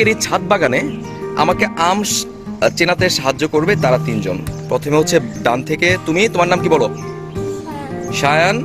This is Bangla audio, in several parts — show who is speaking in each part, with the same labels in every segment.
Speaker 1: আজকের এই ছাদ বাগানে আমাকে আম চেনাতে সাহায্য করবে তারা তিনজন। প্রথমে হচ্ছে ডান থেকে তুমি, তোমার নাম কি বলো? শায়ান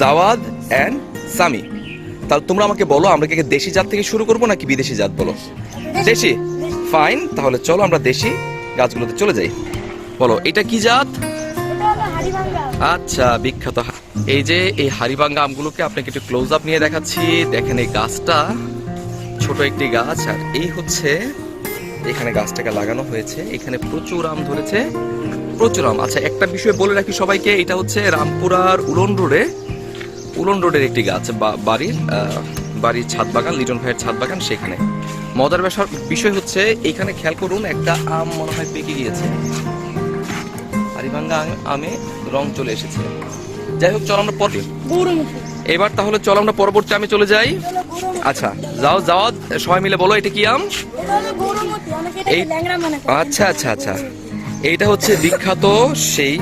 Speaker 1: জাওয়াদ অ্যান্ড সামি। তাহলে তোমরা আমাকে বলো, আমরা কি দেশি জাত থেকে শুরু করব নাকি বিদেশি জাত বলো? দেশি? ফাইন, তাহলে চলো আমরা দেশি গাছগুলোতে চলে যাই। বলো, এটা কি জাত? আচ্ছা বিখ্যাত এই যে এই হারিবাঙ্গা আমগুলোকে আপনাকে একটু ক্লোজ আপ নিয়ে দেখাচ্ছি। দেখেন এই গাছটা। ছোট একটি গাছ আর এই হচ্ছে এখানে গাছটাকে লাগানো হয়েছে। এখানে প্রচুর আম ধরেছে। প্রচুর আম। আচ্ছা একটা বিষয় বলে রাখি সবাইকে এটা হচ্ছে রামপুরার উলন রোডে। উলন রোডের একটি গাছ বাড়ির বাড়ির ছাদ বাগান লিটন ভাইয়ের ছাদ বাগান সেখানে। মজার ব্যাপার বিষয় হচ্ছে এখানে খেয়াল করুন একটা আম মনে হয় পেকে গিয়েছে। হারিভাঙ্গা আম- আমে রং চলে এসেছে। যাই হোক চল আমরা পরে এবার তাহলে চল আমরা পরবর্তী আমি চলে যাই। আচ্ছা যাও যাও, সবাই মিলে বলো, এটা কি আম? এই আচ্ছা আচ্ছা আচ্ছা। এইটা হচ্ছে বিখ্যাত সেই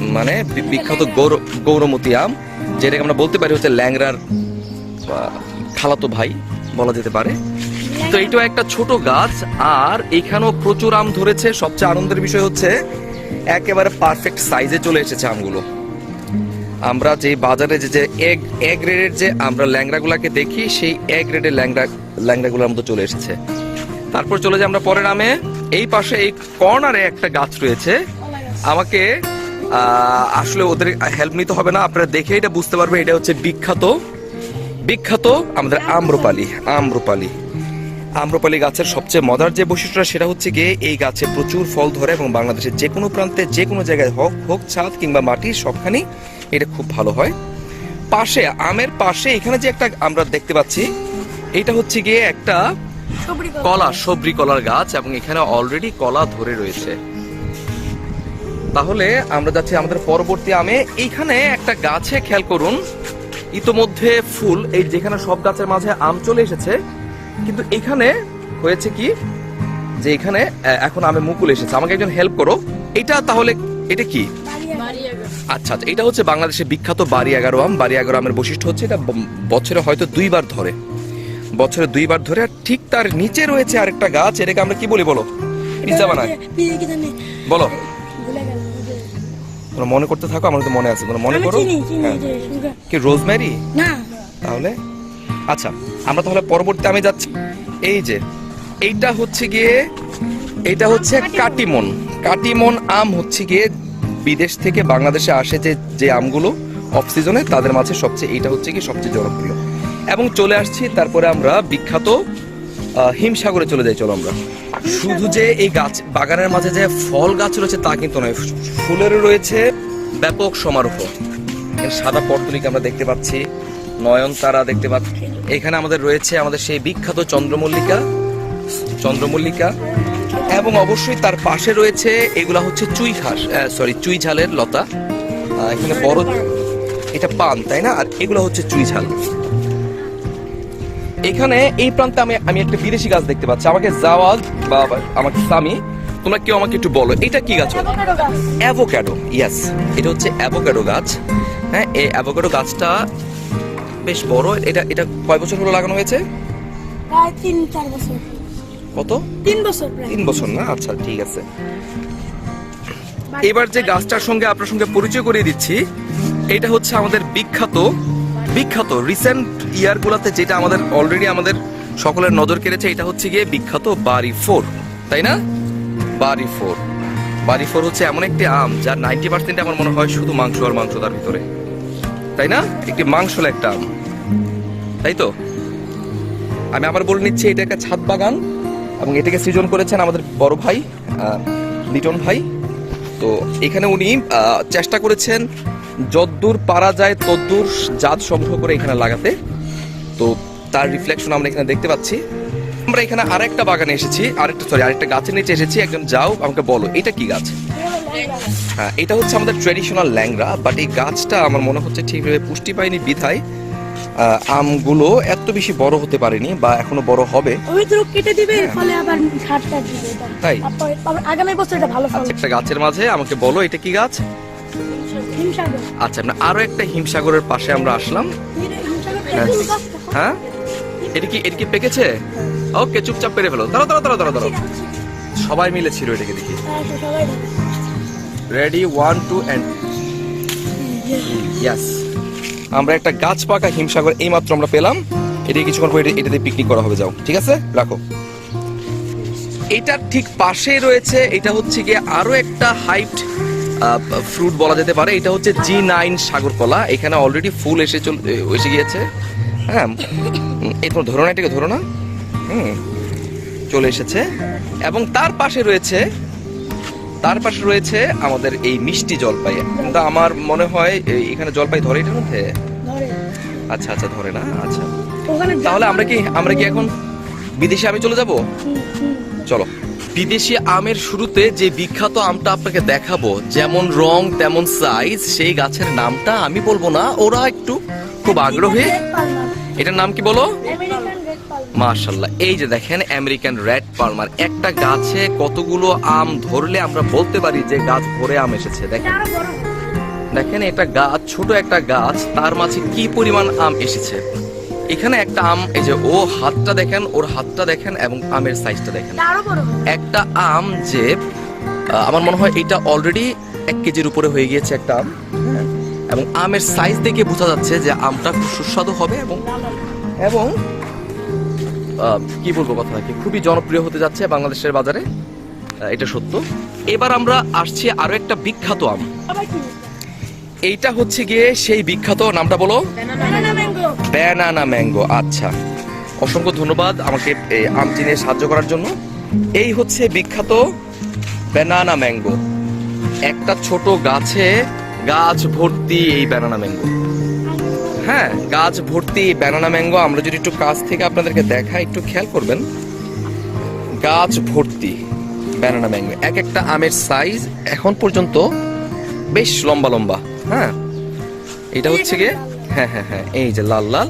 Speaker 1: মানে বিখ্যাত গৌর- গৌরমতি আম, যেটাকে আমরা বলতে পারি হচ্ছে ল্যাংরার খালাতো ভাই বলা যেতে পারে। তো এইটা একটা ছোট গাছ, আর এখানেও প্রচুর আম ধরেছে। সবচেয়ে আনন্দের বিষয় হচ্ছে, একেবারে পারফেক্ট সাইজে চলে এসেছে আমগুলো। আমরা যে বাজারে যে যে এগ এ গ্রেডের যে আমরা ল্যাংড়াগুলাকে দেখি, সেই এ গ্রেডের ল্যাংড়া, ল্যাংড়াগুলোর মতো চলে এসেছে। তারপর চলে যাই আমরা পরের নামে। এই পাশে এই কর্নারে একটা গাছ রয়েছে। আমাকে আসলে ওদের হেল্প নিতে হবে না। আপনারা দেখে এটা বুঝতে পারবে, এটা হচ্ছে বিখ্যাত। বিখ্যাত আমাদের আম্রপালি আম্রপালি। আম্রপালি গাছের সবচেয়ে মজার যে বৈশিষ্ট্যটা, সেটা হচ্ছে গিয়ে এই গাছে প্রচুর ফল ধরে এবং বাংলাদেশের যে কোনো প্রান্তে যে কোনো জায়গায় হোক হোক ছাদ কিংবা মাটি সবখানেই এটা খুব ভালো হয়। পাশে আমের পাশে এখানে যে একটা আমরা দেখতে পাচ্ছি এটা হচ্ছে গিয়ে একটা কলা। সবরি কলার গাছ এবং এখানে অলরেডি কলা ধরে রয়েছে। তাহলে আমরা যাচ্ছি আমাদের পরবর্তী আমে। এইখানে একটা গাছে খেয়াল করুন ইতোমধ্যে ফুল এই যেখানে সব গাছের মাঝে আম চলে এসেছে কিন্তু এখানে হয়েছে কি যে এখানে এখন আমে মুকুল এসেছে। আমাকে একজন হেল্প করো। এটা তাহলে এটা কি? আচ্ছা আচ্ছা এটা হচ্ছে বাংলাদেশের বিখ্যাত বাড়ি এগারো আম। বাড়ি এগারো আমের বৈশিষ্ট্য হচ্ছে এটা বছরে হয়তো দুইবার ধরে। বছরে দুইবার ধরে আর ঠিক তার নিচে রয়েছে আরেকটা গাছ। এটাকে আমরা কি বলি বলো? বানায় বলো। তোমরা মনে করতে থাকো আমার তো মনে আছে। তোমরা মনে করো? হ্যাঁ। কি রোজমেরি
Speaker 2: না।
Speaker 1: তাহলে? আচ্ছা আমরা তাহলে পরবর্তী আমি যাচ্ছি। এই যে এইটা হচ্ছে গিয়ে এটা হচ্ছে কাটিমন। কাটিমন আম হচ্ছে গিয়ে বিদেশ থেকে বাংলাদেশে আসে যে যে আমগুলো অফ সিজনে তাদের মাঝে সবচেয়ে, এইটা হচ্ছে কি সবচেয়ে জনপ্রিয়। এবং চলে আসছি, তারপরে আমরা বিখ্যাত হিমসাগরে চলে যাই, চলো আমরা। শুধু যে এই গাছ, বাগানের মাঝে যে ফল গাছ রয়েছে তা কিন্তু নয় ফুলের রয়েছে ব্যাপক সমারোহ। সাদা পর্তুলিকা আমরা দেখতে পাচ্ছি, নয়নতারা দেখতে পাচ্ছি। এখানে আমাদের রয়েছে আমাদের সেই বিখ্যাত চন্দ্রমল্লিকা চন্দ্রমল্লিকা। এবং অবশ্যই তার পাশে রয়েছে এগুলা হচ্ছে চুই ঘাস সরি চুই ঝালের লতা। এখানে বড় এটা পান তাই না? আর এগুলো হচ্ছে চুই ঝাল। এখানে এই প্রান্তে আমি আমি একটা বিদেশি গাছ দেখতে পাচ্ছি। আমাকে জাওয়াজ বা আমাকে সামি তোমরা কেউ আমাকে একটু বলো এটা কি গাছ? অ্যাভোক্যাডো ইয়াস এটা হচ্ছে অ্যাভোক্যাডো গাছ। হ্যাঁ এই অ্যাভোক্যাডো গাছটা বেশ বড় এটা এটা কয় বছর হলো লাগানো হয়েছে?
Speaker 2: প্রায় তিন চার বছর।
Speaker 1: কত?
Speaker 2: তিন বছর
Speaker 1: তিন বছর না? আচ্ছা ঠিক আছে। এবার যে গাছটার সঙ্গে আপনার সঙ্গে পরিচয় করিয়ে দিচ্ছি এটা হচ্ছে আমাদের বিখ্যাত বিখ্যাত রিসেন্ট ইয়ারগুলোতে যেটা আমাদের অলরেডি আমাদের সকলের নজর কেড়েছে এটা হচ্ছে গিয়ে বিখ্যাত বাড়ি ফোর তাই না? বাড়ি ফোর। বাড়ি ফোর হচ্ছে এমন একটি আম যার নাইনটি পার্সেন্ট আমার মনে হয় শুধু মাংস আর মাংস তার ভিতরে। তাই না? একটি মাংসল একটা আম। তাই তো? আমি আবার বলে নিচ্ছি এটা একটা ছাদ বাগান। এবং এটাকে সৃজন করেছেন আমাদের বড় ভাই লিটন ভাই। তো এখানে উনি চেষ্টা করেছেন যদ্দূর পারা যায় তদ্দূর জাত সংগ্রহ করে এখানে লাগাতে। তো তার রিফ্লেকশন আমরা এখানে দেখতে পাচ্ছি। আমরা এখানে আরেকটা বাগানে এসেছি, আরেকটা সরি আরেকটা গাছের নিচে এসেছি। একজন যাও, আমাকে বলো, এটা কি গাছ? হ্যাঁ এটা হচ্ছে আমাদের ট্রেডিশনাল ল্যাংরা বাট এই গাছটা আমার মনে হচ্ছে ঠিকভাবে পুষ্টি পায়নি বিধায় আমগুলো এত বেশি বড় হতে পারেনি বা এখনও বড় হবে।
Speaker 2: ওই তো কেটে দিবে ফলে আবার সার দিবে।
Speaker 1: তাই?
Speaker 2: আগামী বছর এটা ভালো ফল।
Speaker 1: আচ্ছা একটা গাছের মাঝে আমাকে বলো এটা কি গাছ? আচ্ছা আমরা আরও একটা হিমসাগরের পাশে আমরা আসলাম। হ্যাঁ। হ্যাঁ? এটা কি এটা কি পেকেছে? ওকে চুপচাপ পেরে ফেলো। দাঁড়াও দাঁড়াও দাঁড়াও দাঁড়াও সবাই মিলে ছিল এটাকে দেখি।
Speaker 2: হ্যাঁ।
Speaker 1: Ready one two and yes আমরা একটা গাছ পাকা হিমসাগর এইমাত্র আমরা পেলাম। এটা কিছুক্ষণ পরে এটা- এটাতে পিকনিক করা হবে, যাও। ঠিক আছে? রাখো। এটার ঠিক পাশে রয়েছে, এটা হচ্ছে গিয়ে আরও একটা হাইট ফ্রুট বলা যেতে পারে। এটা হচ্ছে জি নাইন সাগর কলা এখানে অলরেডি ফুল এসে চল এসে গিয়েছে। হ্যাঁ এই তোমার ধরো না, এটাকে ধরো না। হুম, চলে এসেছে। এবং তার পাশে রয়েছে তার পাশে রয়েছে আমাদের এই মিষ্টি জলপাই। কিন্তু আমার মনে হয় এখানে জলপাই ধরে এটার মধ্যে? আচ্ছা আচ্ছা ধরে না আচ্ছা। তাহলে আমরা কি আমরা কি এখন বিদেশে আমি চলে যাব। চলো। বিদেশি আমের শুরুতে যে বিখ্যাত আমটা আপনাকে দেখাবো যেমন রং তেমন সাইজ সেই গাছের নামটা আমি বলব না। ওরা একটু খুব আগ্রহী। এটার নাম কি বলো। মাশাল্লাহ এই যে দেখেন আমেরিকান রেড পালমার একটা গাছে কতগুলো আম ধরলে আমরা বলতে পারি যে গাছ ভরে আম এসেছে দেখেন। দেখেন, এটা গাছ ছোট একটা গাছ, তার মাঝে কি পরিমাণ আম এসেছে এখানে একটা আম, এই যে ও হাতটা দেখেন, ওর হাতটা দেখেন এবং আমের সাইজটা দেখেন। একটা আম যে আমার মনে হয় এটা অলরেডি এক কেজির উপরে হয়ে গিয়েছে একটা আম হ্যাঁ। এবং আমের সাইজ দেখে বোঝা যাচ্ছে যে আমটা খুব সুস্বাদু হবে এবং এবং কি বলব কথা কি খুবই জনপ্রিয় হতে যাচ্ছে বাংলাদেশের বাজারে। এটা সত্য। এবার আমরা আসছি আরও একটা বিখ্যাত আম। এইটা হচ্ছে গিয়ে সেই বিখ্যাত নামটা বলো। ব্যানানা ম্যাঙ্গো আচ্ছা। অসংখ্য ধন্যবাদ আমাকে এই আম চিনে সাহায্য করার জন্য। এই হচ্ছে বিখ্যাত ব্যানানা ম্যাঙ্গো একটা ছোট গাছে গাছ ভর্তি এই ব্যানানা ম্যাঙ্গো হ্যাঁ গাছ, ভর্তি ব্যানানা ম্যাঙ্গো আমরা যদি একটু কাছ থেকে আপনাদেরকে দেখাই, একটু খেয়াল করবেন। গাছ, ভর্তি ব্যানানা ম্যাঙ্গো এক একটা আমের সাইজ এখন পর্যন্ত বেশ লম্বা লম্বা। হ্যাঁ এটা হচ্ছে গিয়ে হ্যাঁ হ্যাঁ হ্যাঁ এই যে লাল লাল,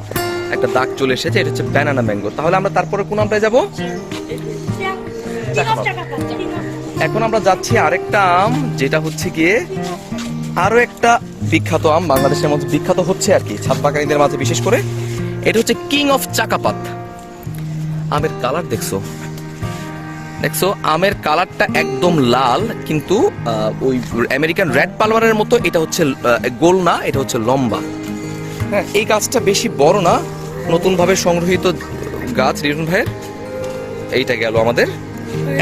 Speaker 1: একটা দাগ চলে এসেছে, এটা হচ্ছে ব্যানানা ম্যাঙ্গো তাহলে আমরা তারপরে কোন আমটায় যাব এখন আমরা যাচ্ছি আরেকটা আম, যেটা হচ্ছে গিয়ে আরও একটা বিখ্যাত আম বাংলাদেশের মধ্যে বিখ্যাত হচ্ছে আর কি ছাদ বাগানীদের মাঝে বিশেষ করে। এটা হচ্ছে কিং অফ চাকাপাত আমের কালার দেখছ? দেখছ আমের কালারটা একদম লাল কিন্তু ওই আমেরিকান রেড পালমারের মতো এটা হচ্ছে গোল না এটা হচ্ছে লম্বা। হ্যাঁ এই গাছটা বেশি বড় না নতুন ভাবে সংগ্রহিত গাছ রিরুন ভাইয়ের। এইটা গেল আমাদের।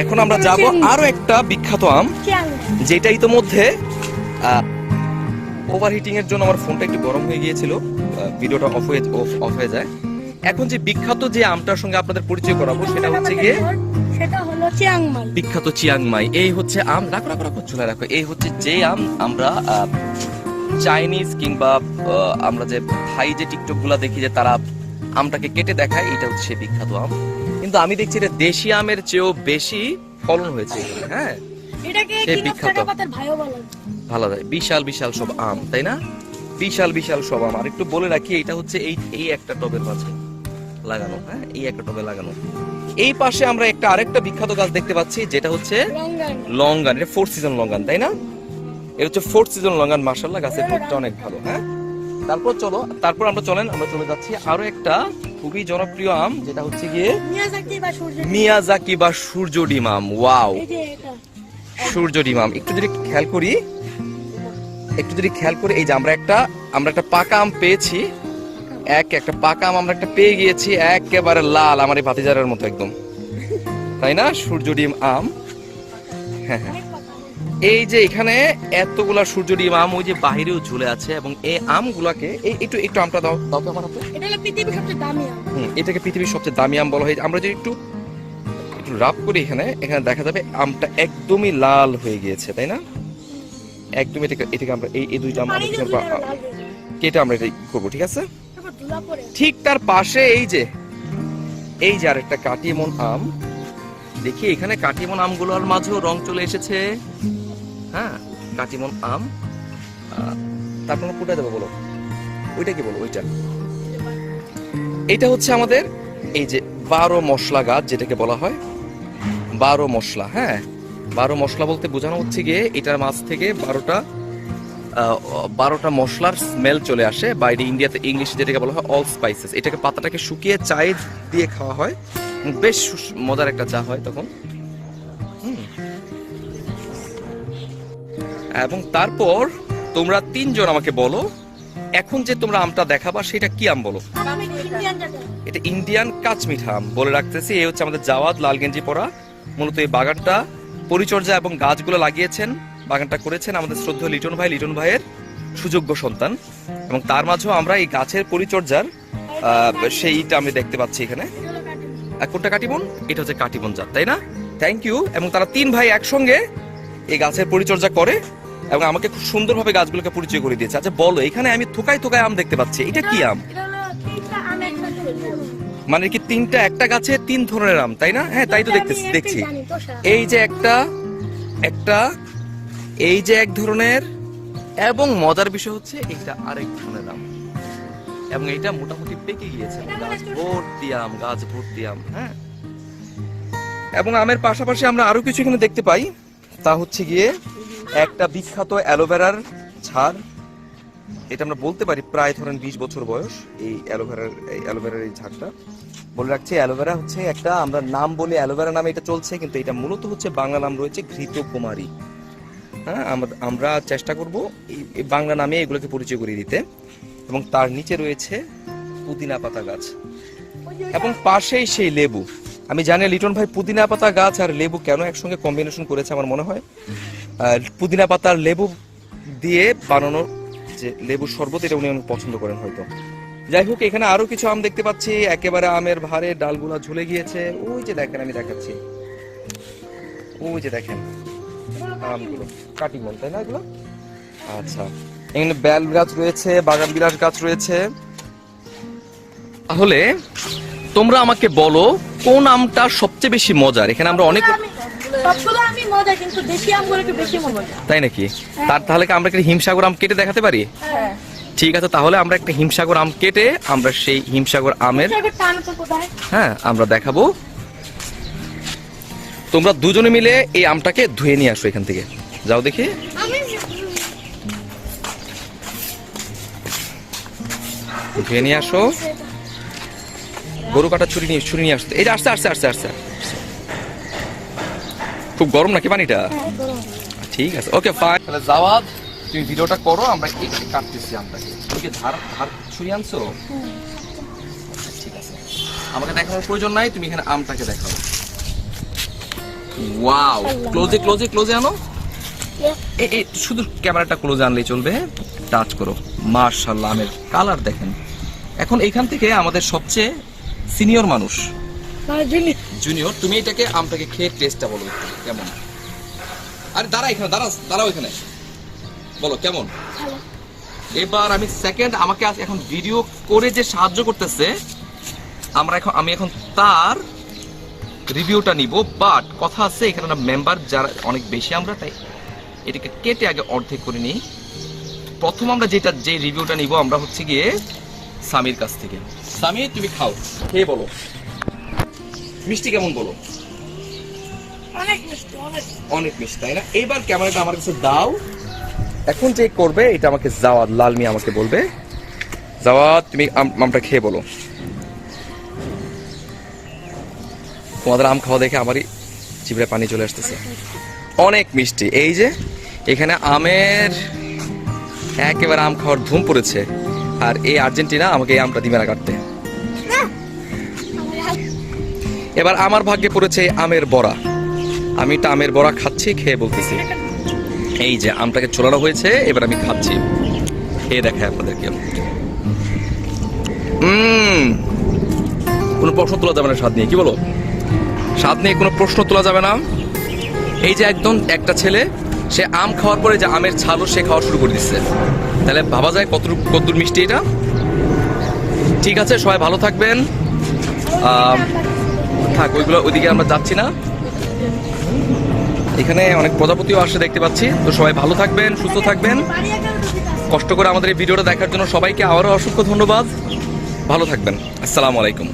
Speaker 1: এখন আমরা যাব আরও একটা বিখ্যাত আম। যেটা ইতোমধ্যে ওভারহিটিং এর জন্য আমার ফোনটা একটু গরম হয়ে গিয়েছিল। ভিডিওটা অফ হয়ে অফ অফ হয়ে যায়। এখন যে বিখ্যাত যে আমটার সঙ্গে আপনাদের পরিচয় করাবো সেটা হচ্ছে গিয়ে
Speaker 2: সেটা হলো চিয়াংমাই
Speaker 1: বিখ্যাত চিয়াংমাই এই হচ্ছে আম রাখো রাখো রাখো চলে রাখো। এই হচ্ছে যে আম আমরা চাইনিজ কিংবা আমরা যে ভাই যে টিকটকগুলা দেখি যে তারা আমটাকে কেটে দেখায় এটা হচ্ছে বিখ্যাত আম। কিন্তু আমি দেখছি এটা দেশি আমের চেয়েও বেশি ফলন হয়েছে হ্যাঁ?
Speaker 2: এটাকে
Speaker 1: বিখ্যাত।
Speaker 2: ভাইও বলে।
Speaker 1: ভালো যায় বিশাল বিশাল সব আম তাই না? বিশাল বিশাল সব আম। আর একটু বলে রাখি এটা হচ্ছে এই এই একটা টবের মাঝে লাগানো হ্যাঁ? এই একটা টবে লাগানো। এই পাশে আমরা একটা আরেকটা বিখ্যাত গাছ দেখতে পাচ্ছি যেটা হচ্ছে
Speaker 2: লঙ্গান।
Speaker 1: এটা ফোর্থ সিজন লঙ্গান তাই না? এটা হচ্ছে ফোর্থ সিজন লঙ্গান মার্শাল্লাহ গাছের গ্রোথটা অনেক ভালো হ্যাঁ? তারপর চলো তারপর আমরা চলেন আমরা চলে যাচ্ছি আরও একটা খুবই জনপ্রিয় আম যেটা হচ্ছে গিয়ে
Speaker 2: মিয়াজাকি বা সূর্য
Speaker 1: মিয়াজাকি বা সূর্য ডিম আম ওয়াও। সূর্য ডিমাম একটু যদি খেয়াল করি একটু যদি খেয়াল করি এই যে আমরা একটা আমরা একটা পাকা আম পেয়েছি। এক একটা পাকা আম আমরা একটা পেয়ে গিয়েছি একেবারে লাল আমার এই ভাতিজারের মতো একদম। তাই না? সূর্য ডিম আম? হ্যাঁ হ্যাঁ। এই যে এখানে এতগুলা সূর্য ডিম আম ওই যে বাহিরেও ঝুলে আছে এবং এই আমগুলাকে এই একটু একটু আমটা দাও। দাও তো আমার হাতে।
Speaker 2: এটা হলো পৃথিবীর সবচেয়ে দামি আম।
Speaker 1: হুম, এটাকে পৃথিবীর সবচেয়ে দামি আম বলা হয়। আমরা যদি একটু একটু রাব করি এখানে এখানে দেখা যাবে আমটা একদমই লাল হয়ে গিয়েছে তাই না? একদমই এটাকে এটাকে আমরা এই এই দুইটা আম আমরা। কেটে আমরা এটা করব ঠিক আছে? ঠিক তার পাশে এই যে এই যে আরেকটা কাটিমন আম। দেখি এখানে কাটিমন আমগুলোর মাঝেও রং চলে এসেছে। হ্যাঁ কাটিমন আম। তারপর কোথায় দেবো বলো? ওইটা কি বলো ওইটা? এটা হচ্ছে আমাদের এই যে বারো মশলা গাছ যেটাকে বলা হয় বারো মশলা হ্যাঁ? বারো মশলা বলতে বোঝানো হচ্ছে গিয়ে এটার মাছ থেকে বারোটা বারোটা মশলার স্মেল চলে আসে বাইরে ইন্ডিয়াতে ইংলিশে যেটাকে বলা হয় অল স্পাইসেস এটাকে পাতাটাকে শুকিয়ে চায়ে দিয়ে খাওয়া হয়। বেশ মজার একটা চা হয় তখন। এবং তারপর তোমরা তিনজন আমাকে বলো, এখন যে তোমরা আমটা দেখাবা সেটা কি আম বলো? এটা ইন্ডিয়ান কাচমিঠা আম বলে রাখতেছি। এই হচ্ছে আমাদের জাওয়াদ লাল গেঞ্জি পরা। মূলত এই বাগানটা পরিচর্যা এবং গাছগুলো লাগিয়েছেন, বাগানটা করেছেন আমাদের শ্রদ্ধেয় লিটন ভাই। লিটন ভাইয়ের সুযোগ্য সন্তান। এবং তার মাঝেও আমরা এই গাছের পরিচর্যার সেইটা আমি দেখতে পাচ্ছি এখানে। কোনটা কাটিবন? এটা হচ্ছে কাটিবন জাত, তাই না? থ্যাংক ইউ এবং তারা তিন ভাই একসঙ্গে এই গাছের পরিচর্যা করে এবং আমাকে খুব সুন্দরভাবে গাছগুলোকে পরিচয় করে দিয়েছে। আচ্ছা বলো, এখানে আমি থোকায় থোকায় আম দেখতে পাচ্ছি। এটা কি আম? মানে কি তিনটা একটা গাছে তিন ধরনের আম তাই না? হ্যাঁ তাই তো দেখতেছি দেখছি। এই যে একটা একটা এই যে এক ধরনের এবং মজার বিষয় হচ্ছে এটা আরেক ধরনের আম। এবং এটা মোটামুটি পেকে গিয়েছে গাছ ভর্তি আম গাছ ভর্তি আম হ্যাঁ। এবং আমের পাশাপাশি আমরা আরও কিছু এখানে দেখতে পাই। তা হচ্ছে গিয়ে একটা বিখ্যাত অ্যালোভেরার ছাড়। এটা আমরা বলতে পারি প্রায় ধরেন বিশ বছর বয়স এই অ্যালোভেরার এই অ্যালোভেরার এই ঝাড়টা। বলে রাখছি, অ্যালোভেরা হচ্ছে একটা, আমরা নাম বলি অ্যালোভেরা নামে এটা চলছে, কিন্তু এটা মূলত হচ্ছে বাংলা নাম রয়েছে ঘৃত কুমারী। হ্যাঁ আমরা- চেষ্টা করব এই- বাংলা নামে এগুলোকে পরিচয় করিয়ে দিতে। এবং তার নিচে রয়েছে পুদিনা পাতা গাছ। এবং পাশেই সেই লেবু। আমি জানি লিটন ভাই, পুদিনা পাতা গাছ আর লেবু কেন একসঙ্গে কম্বিনেশন করেছে আমার মনে হয়? পুদিনা পাতার লেবু দিয়ে বানানো যে লেবুর শরবত এটা উনি অনেক পছন্দ করেন হয়তো। যাই হোক, এখানে আরও কিছু আম দেখতে পাচ্ছি। একেবারে আমের ভারে ডালগুলা ঝুলে গিয়েছে। ওই যে দেখেন, আমি দেখাচ্ছি। ওই যে দেখেন, আমগুলো। কাটিমন তাই না এগুলো? আচ্ছা। এখানে বেল গাছ রয়েছে, বাগান বিলাস গাছ রয়েছে। তাহলে তোমরা আমাকে বলো, কোন আমটা সবচেয়ে বেশি মজার? এখানে আমরা অনেক
Speaker 2: সবগুলো আমি মজা কিন্তু দেশি আমগুলো একটু বেশি মজা।
Speaker 1: তাই নাকি? তার তাহলে কি আমরা একটা হিমসাগর আম কেটে দেখাতে পারি?
Speaker 2: হ্যাঁ।
Speaker 1: ঠিক আছে তাহলে আমরা একটা হিমসাগর আম কেটে আমরা সেই হিমসাগর আমের হ্যাঁ আমরা দেখাবো। তোমরা দুজনে মিলে এই আমটাকে ধুয়ে নিয়ে আসো এখান থেকে। যাও দেখি। ধুয়ে নিয়ে আসো। গরু কাটা ছুরি নিয়ে ছুরি নিয়ে আসতে এই যে আসতে আসতে আসতে আসতে খুব গরম নাকি পানিটা? ঠিক আছে। ওকে ফাইন তাহলে জাওয়াদ তুমি ভিডিওটা করো আমরা একটু কাটতেছি আমটাকে তুমি কি ধার ধার ছুরি আনছো? আচ্ছা, ঠিক আছে। আমাকে দেখানোর প্রয়োজন নাই তুমি এখানে আমটাকে দেখাও। ওয়াও ক্লোজে ক্লোজে ক্লোজে আনো। এ- এ শুধু ক্যামেরাটা ক্লোজ আনলেই চলবে টাচ করো। মার্শাল্লাহ আমের কালার দেখেন। এখন এখান থেকে আমাদের সবচেয়ে সিনিয়র মানুষ।
Speaker 2: মানে
Speaker 1: জুনিয়র তুমি এটাকে আমটাকে খেয়ে টেস্টটা বলো কেমন? আরে দাঁড়া এখানে দাঁড়া দাঁড়াও এখানে। বলো কেমন? এবার আমি সেকেন্ড আমাকে আজ এখন ভিডিও করে যে সাহায্য করতেছে আমরা এখন আমি এখন তার রিভিউটা নিব বাট কথা আছে এখানে না মেম্বার যারা অনেক বেশি আমরা তাই এটাকে কেটে আগে অর্ধেক করে নিই। প্রথম আমরা যেটা যে রিভিউটা নিব আমরা হচ্ছে গিয়ে সামির কাছ থেকে। সামি তুমি খাও খেয়ে বলো। মিষ্টি কেমন বলো?
Speaker 2: অনেক মিষ্টি অনেক।
Speaker 1: অনেক মিষ্টি তাই না? এইবার ক্যামেরাটা আমার কাছে দাও। এখন যে করবে এটা আমাকে জাওয়াদ লাল মিয়া আমাকে বলবে। জাওয়াদ তুমি আম- আমটা খেয়ে বলো। তোমাদের আম খাওয়া দেখে আমারই জিভে পানি চলে আসতেছে। অনেক মিষ্টি। এই যে এখানে আমের একেবারে আম খাওয়ার ধুম পড়েছে। আর এই আর্জেন্টিনা আমাকে এই আমটা দিবে না কাটতে। এবার আমার ভাগ্যে পড়েছে আমের বড়া। আমি এটা আমের বড়া খাচ্ছি, খেয়ে বলতেছি। এই যে আমটাকে ছোলানো হয়েছে, এবার আমি খাচ্ছি। খেয়ে দেখায় আপনাদেরকে। কোনো প্রশ্ন তোলা যাবে না স্বাদ নিয়ে, কি বলো? স্বাদ নিয়ে কোনো প্রশ্ন তোলা যাবে না। এই যে একদম একটা ছেলে, সে আম খাওয়ার পরে যে আমের ছালও সে খাওয়া শুরু করে দিচ্ছে। তাহলে ভাবা যায় কতটুকু, কতদূর মিষ্টি এটা? ঠিক আছে, সবাই ভালো থাকবেন। থাক, ওইগুলো ওইদিকে আমরা যাচ্ছি না। এখানে অনেক প্রজাপতিও আসে দেখতে পাচ্ছি। তো সবাই ভালো থাকবেন, সুস্থ থাকবেন। কষ্ট করে আমাদের এই ভিডিওটা দেখার জন্য সবাইকে আবারও অসংখ্য ধন্যবাদ। ভালো থাকবেন। আসসালামু আলাইকুম।